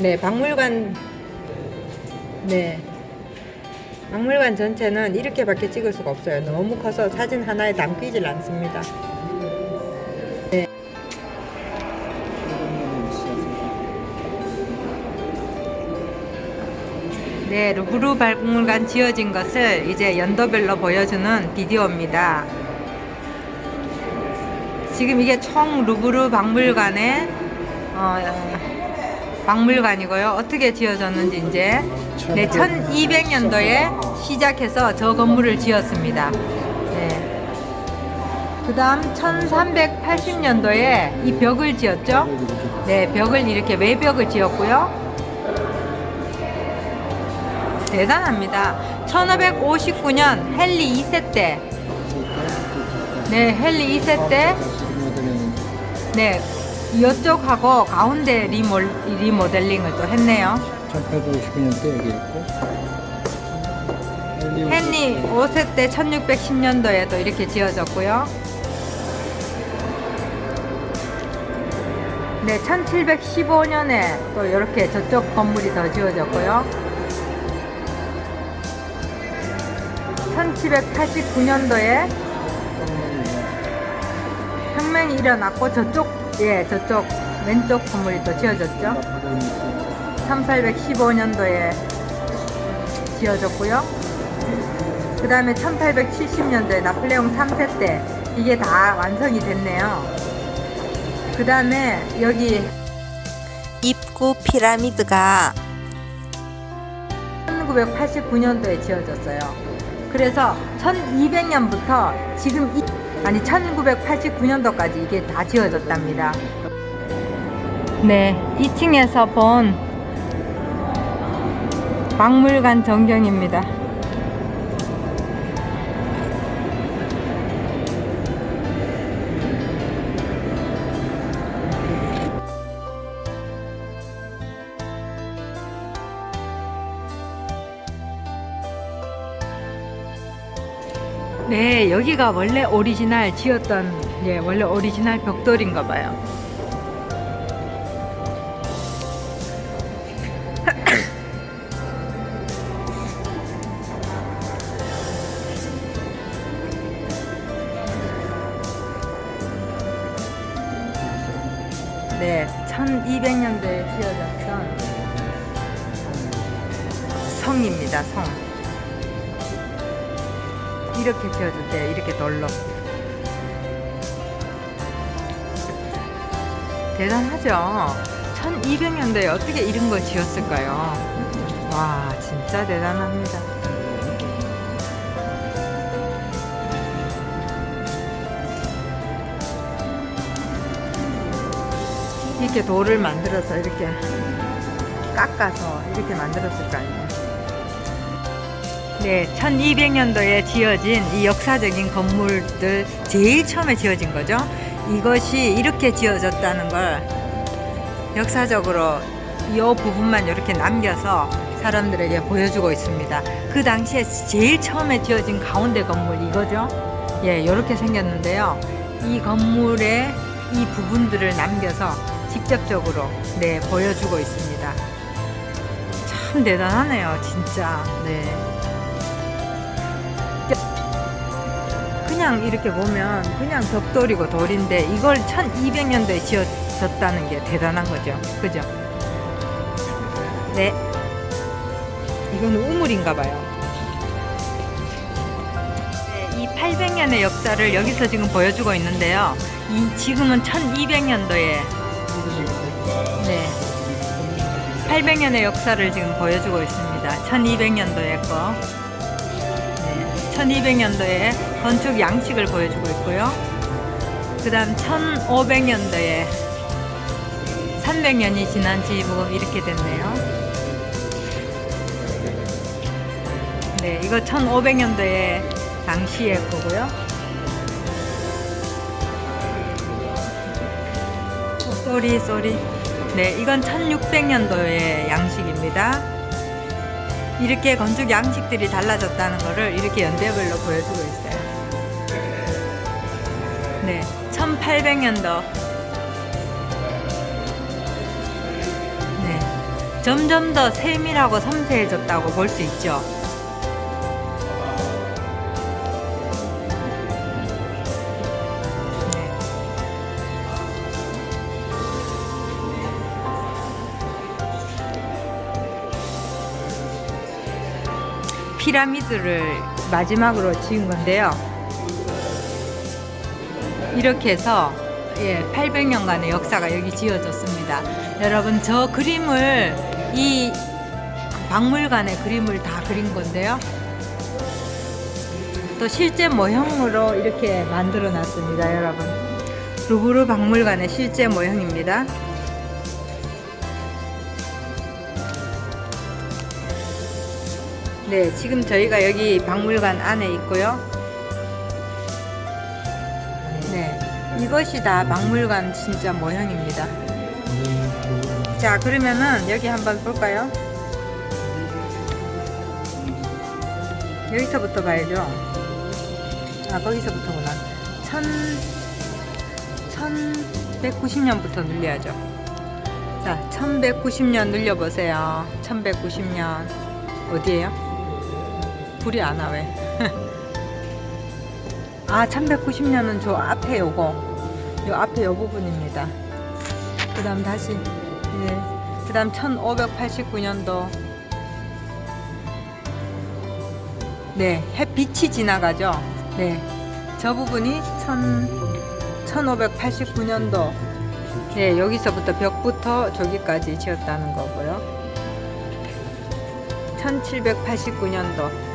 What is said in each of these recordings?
네, 박물관 네. 박물관 전체는 이렇게밖에 찍을 수가 없어요. 너무 커서 사진 하나에 담기질 않습니다. 네, 루브르 박물관 지어진 것을 이제 연도별로 보여주는 비디오입니다. 지금 이게 총 루브르 박물관의 어, 박물관이고요. 어떻게 지어졌는지 이제 네, 1200년도에 시작해서 저 건물을 지었습니다. 네. 그 다음 1380년도에 이 벽을 지었죠. 네, 벽을 이렇게 외벽을 지었고요. 대단합니다. 1559년 헨리 2세 때, 네, 헨리 2세 때, 네, 이쪽하고 가운데 리몰, 리모델링을 또 했네요. 1859년 때 여기 있고 헨리 5세 때 1610년도에도 이렇게 지어졌고요. 네, 1715년에 또 이렇게 저쪽 건물이 더 지어졌고요. 1789년도에 혁명이 일어났고 저쪽 예 저쪽 왼쪽 건물이 또 지어졌죠. 1815년도에 지어졌고요. 그 다음에 1870년도에 나폴레옹 3세 때 이게 다 완성이 됐네요. 그 다음에 여기 입구 피라미드가 1989년도에 지어졌어요. 그래서 1200년부터 지금 이, 아니 1989년도까지 이게 다 지어졌답니다. 네, 2층에서 본 박물관 전경입니다. 네, 여기가 원래 오리지널 지었던, 예, 원래 오리지널 벽돌인가 봐요. 네, 1200년도에 지어졌던 성입니다, 성. 이렇게 지어졌대요. 이렇게 돌로. 대단하죠? 1200년도에 어떻게 이런 걸 지었을까요? 와, 진짜 대단합니다. 이렇게 돌을 만들어서 이렇게 깎아서 이렇게 만들었을 거 아니에요. 네, 1200년도에 지어진 이 역사적인 건물들 제일 처음에 지어진 거죠. 이것이 이렇게 지어졌다는 걸 역사적으로 이 부분만 이렇게 남겨서 사람들에게 보여주고 있습니다. 그 당시에 제일 처음에 지어진 가운데 건물 이거죠. 예, 이렇게 생겼는데요. 이 건물의 이 부분들을 남겨서 직접적으로 네, 보여주고 있습니다. 참 대단하네요, 진짜. 네. 그냥 이렇게 보면 그냥 벽돌이고 돌인데 이걸 1200년도에 지어졌다는 게 대단한 거죠. 그죠? 네. 이건 우물인가 봐요. 네, 이 800년의 역사를 여기서 지금 보여주고 있는데요. 이 지금은 1200년도에 네. 800년의 역사를 지금 보여주고 있습니다. 1200년도에 거. 네. 1200년도에 건축 양식을 보여주고 있고요. 그 다음 1500년도에 300년이 지난 지금 이렇게 됐네요. 네, 이거 1500년도에 당시의 거고요. 어, 쏘리, 쏘리. 네, 이건 1600년도의 양식입니다. 이렇게 건축 양식들이 달라졌다는 것을 이렇게 연대별로 보여주고 있어요. 네, 1800년도. 네, 점점 더 세밀하고 섬세해졌다고 볼 수 있죠. 네. 피라미드를 마지막으로 지은 건데요. 이렇게 해서 예, 800년간의 역사가 여기 지어졌습니다. 여러분 저 그림을 이 박물관의 그림을 다 그린 건데요. 또 실제 모형으로 이렇게 만들어 놨습니다, 여러분. 루브르 박물관의 실제 모형입니다. 네, 지금 저희가 여기 박물관 안에 있고요. 이것이 다 박물관 진짜 모형입니다. 자, 그러면은 여기 한번 볼까요? 여기서부터 봐야죠. 아, 거기서부터구나. 천, 1190년부터 눌려야죠. 자, 1190년 눌려보세요. 1190년. 어디에요? 불이 안 와, 왜? 아, 1190년은 저 앞에 요거. 요 앞에 요 부분입니다. 그 다음 다시, 예. 그 다음 1589년도. 네, 햇빛이 지나가죠. 네. 저 부분이 1589년도. 네, 여기서부터 벽부터 저기까지 지었다는 거고요. 1789년도.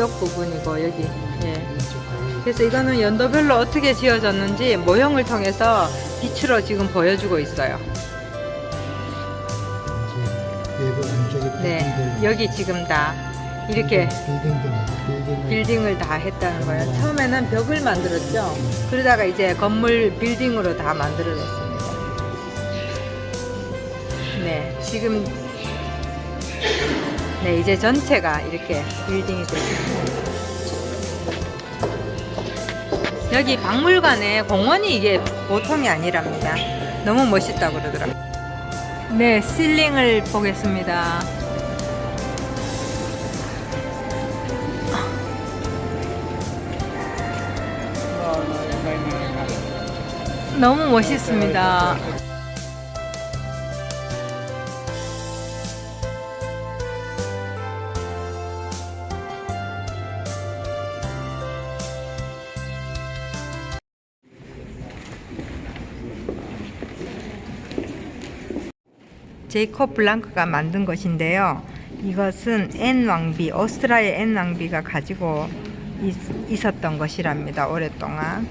이제 안쪽 부분이고 여기. 예. 그래서 이거는 연도별로 어떻게 지어졌는지 모형을 통해서 빛으로 지금 보여주고 있어요. 네, 여기 지금 다 이렇게 빌딩들 빌딩을 빌딩을 다 했다는 거예요. 처음에는 벽을 만들었죠. 그러다가 이제 건물 빌딩으로 다 만들어졌습니다. 네, 지금 네 이제 전체가 이렇게 빌딩이 됐습니다. 여기 박물관에 공원이 이게 보통이 아니랍니다. 너무 멋있다고 그러더라고요. 네, 실링을 보겠습니다. 너무 멋있습니다. 제이콥 블랑크가 만든 것인데요. 이것은 앤 왕비, 오스트라의 앤 왕비가 가지고 있, 있었던 것이랍니다. 오랫동안.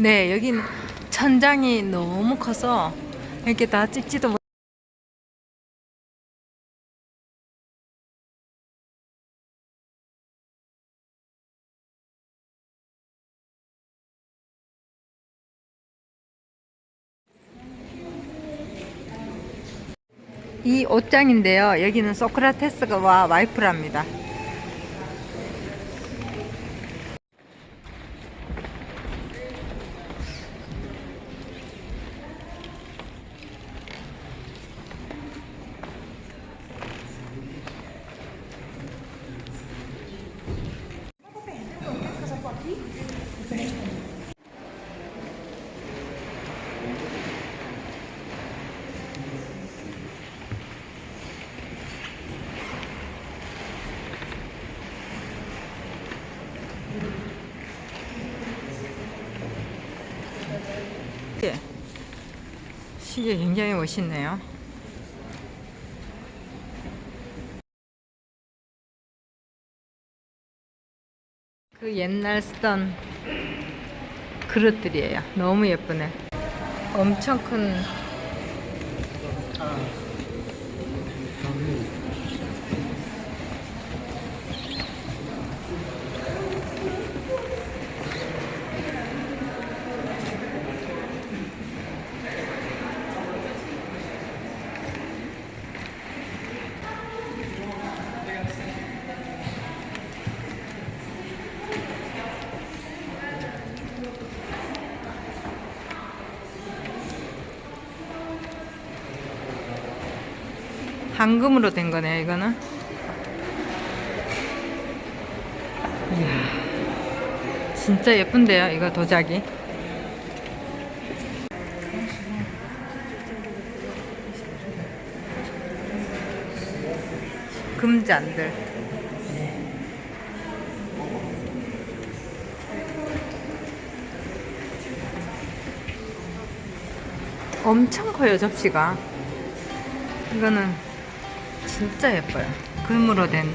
네, 여긴 천장이 너무 커서 이렇게 다 찍지도 못. 이 옷장인데요. 여기는 소크라테스와 와이프랍니다. 예. 시계 굉장히 멋있네요. 그 옛날 쓰던 그릇들이에요. 너무 예쁘네. 엄청 큰 황금으로 된 거네요, 이거는. 이야, 진짜 예쁜데요, 이거 도자기. 금잔들. 엄청 커요, 접시가. 이거는 진짜 예뻐요. 금으로 된.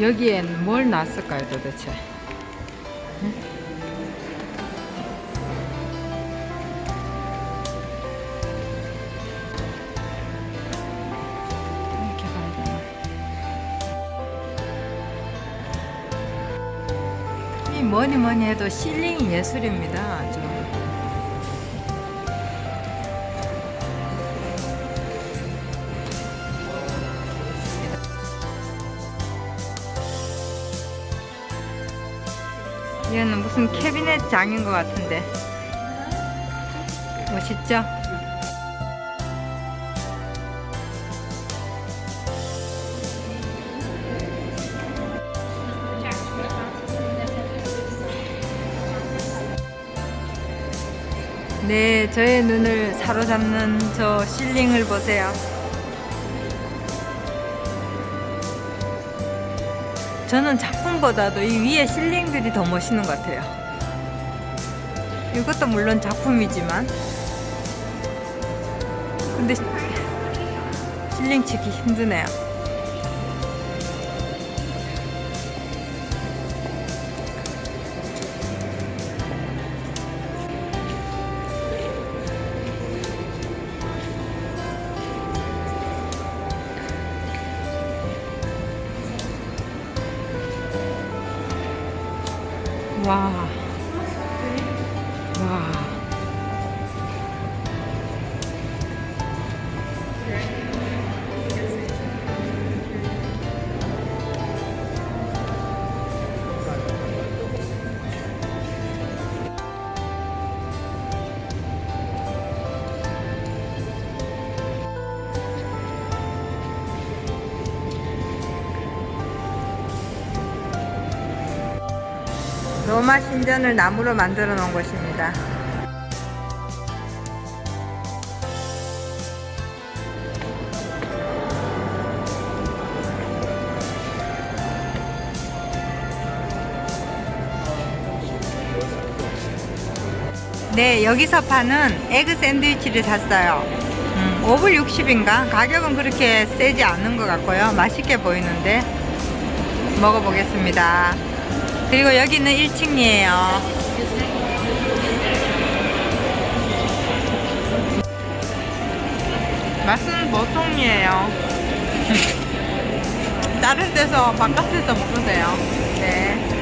여기엔 뭘 놨을까요, 도대체? 응? 이렇게 봐야 되나? 이 뭐니 뭐니 해도 실링이 예술입니다, 무슨 캐비넷 장인 것 같은데 멋있죠? 네, 저의 눈을 사로잡는 저 실링을 보세요. 저는 작품보다도 이 위에 실링들이 더 멋있는 것 같아요. 이것도 물론 작품이지만, 근데 실링 치기 힘드네요. 와. 로마 신전을 나무로 만들어 놓은 곳입니다. 네, 여기서 파는 에그 샌드위치를 샀어요. 음, 5불 60인가? 가격은 그렇게 세지 않은 것 같고요. 맛있게 보이는데 먹어보겠습니다. 그리고 여기는 1층이에요. 맛은 보통이에요. 다른 데서 바깥에서 먹으세요. 네.